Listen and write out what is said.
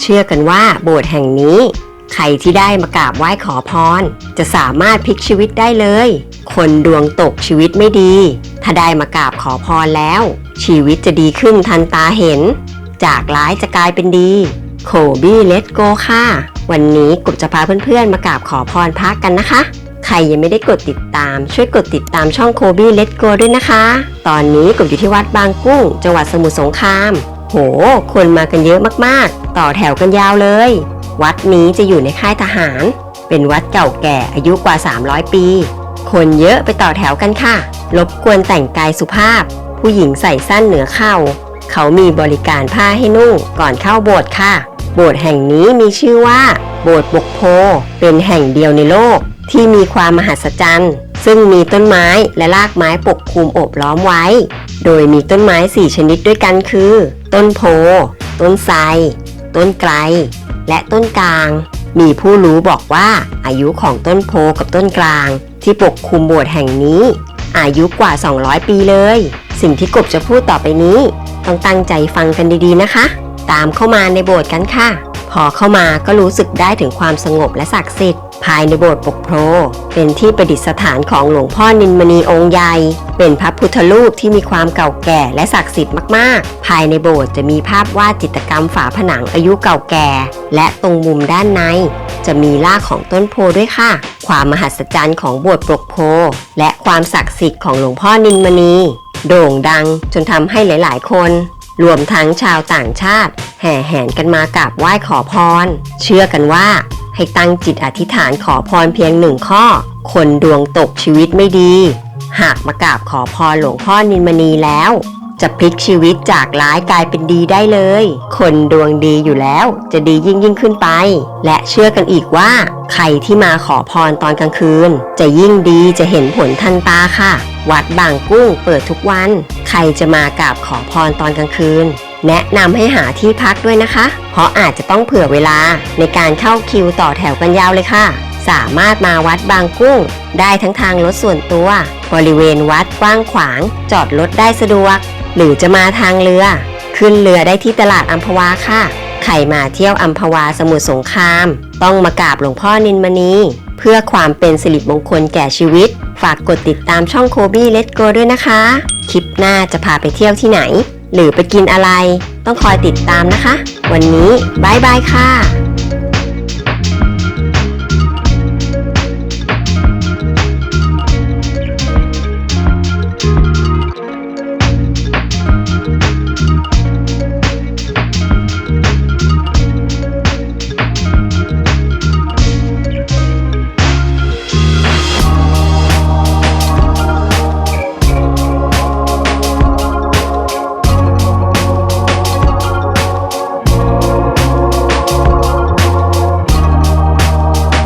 เชื่อกันว่าโบสถ์แห่งนี้ ใครที่ได้มากราบไหว้ขอพร จะสามารถพลิกชีวิตได้เลย คนดวงตกชีวิตไม่ดี ถ้าได้มากราบขอพรแล้ว ชีวิตจะดีขึ้นทันตาเห็น จากร้ายจะกลายเป็นดีโคบี้เลตโกค่ะ วันนี้กุบจะพาเพื่อนๆ มากราบขอพรพระกันนะคะ ใครยังไม่ได้กดติดตาม ช่วยกดติดตามช่องโคบี้เลตโกด้วยนะคะ ตอนนี้กุบอยู่ที่วัดบางกุ้ง จังหวัดสมุทรสงคราม โห คนมากันเยอะมากๆ ต่อแถวกันยาวเลย วัดนี้จะอยู่ในค่ายทหาร เป็นวัดเก่าแก่อายุกว่า 300 ปี คนเยอะไปต่อแถวกันค่ะ รบกวนแต่งกายสุภาพ ผู้หญิงใส่สั้นเหนือเข่า เขามีบริการผ้าให้นุ่งก่อนเข้าโบสถ์ค่ะ โบสถ์แห่งนี้มีชื่อว่า โบสถ์บกโพ เป็นแห่งเดียวในโลกที่มีความมหัศจรรย์ ซึ่งมีต้นไม้และรากไม้ปกคลุมโอบล้อมไว้ โดยมีต้นไม้ 4 ชนิดด้วยกันคือ ต้นโพ ต้นไทร ต้นไกล และต้นกลาง มีผู้รู้บอกว่าอายุของต้นโพกับต้นกลาง ที่ปกคลุมโบสถ์แห่งนี้ อายุกว่า 200 ปีเลย สิ่งที่กบจะพูดต่อไปนี้ ต้องตั้งใจฟังกันดีๆนะคะ ตามเข้ามาในโบสถ์กันค่ะ พอเข้ามาก็รู้สึกได้ถึงความสงบและศักดิ์สิทธิ์ ภายในโบสถ์ปกโพเป็นที่ประดิษฐานของหลวงพ่อนินมณีองค์ใหญ่ เป็นพระพุทธรูปที่มีความเก่าแก่และศักดิ์สิทธิ์มากๆ ภายในโบสถ์จะมีภาพวาดจิตรกรรมฝาผนังอายุเก่าแก่ และตรงมุมด้านใน จะมีรากของต้นโพด้วยค่ะ ความมหัศจรรย์ของโบสถ์ปกโพและความศักดิ์สิทธิ์ของหลวงพ่อนินมณี โด่งดังจนทำให้หลาย ๆ คน รวมทั้งชาวต่างชาติ แห่แหนกันมากราบไหว้ขอพร เชื่อกันว่า ให้ตั้งจิตอธิษฐานขอพรเพียงหนึ่งข้อ คนดวงตกชีวิตไม่ดี หากมากราบขอพรหลวงพ่อนินมณีแล้ว จะพลิกชีวิตจากร้ายกลายเป็นดีได้เลย คนดวงดีอยู่แล้วจะดียิ่งยิ่งขึ้นไป และเชื่อกันอีกว่า ใครที่มาขอพรตอนกลางคืน จะยิ่งดีจะเห็นผลทันตาค่ะ วัดบางกุ้งเปิดทุกวัน ใครจะมากราบขอพรตอนกลางคืน แนะนำให้หาที่พักด้วยนะคะ เพราะอาจจะต้องเผื่อเวลาในการเข้าคิวต่อแถวกันยาวเลยค่ะสามารถมาวัดบางกุ้ง ได้ทั้งทางรถส่วนตัว บริเวณวัดกว้างขวาง จอดรถได้สะดวก หรือจะมาทางเรือ ขึ้นเรือได้ที่ตลาดอัมพวาค่ะ ใครมาเที่ยวอัมพวาสมุทรสงคราม ต้องมากราบหลวงพ่อนินมณี เพื่อความเป็นสิริมงคลแก่ชีวิต ฝากกดติดตามช่องโคบี้เลตโกด้วยนะคะ คลิปหน้าจะพาไปเที่ยวที่ไหน หรือไปกินอะไร ต้องคอยติดตามนะคะ วันนี้บายบายค่ะ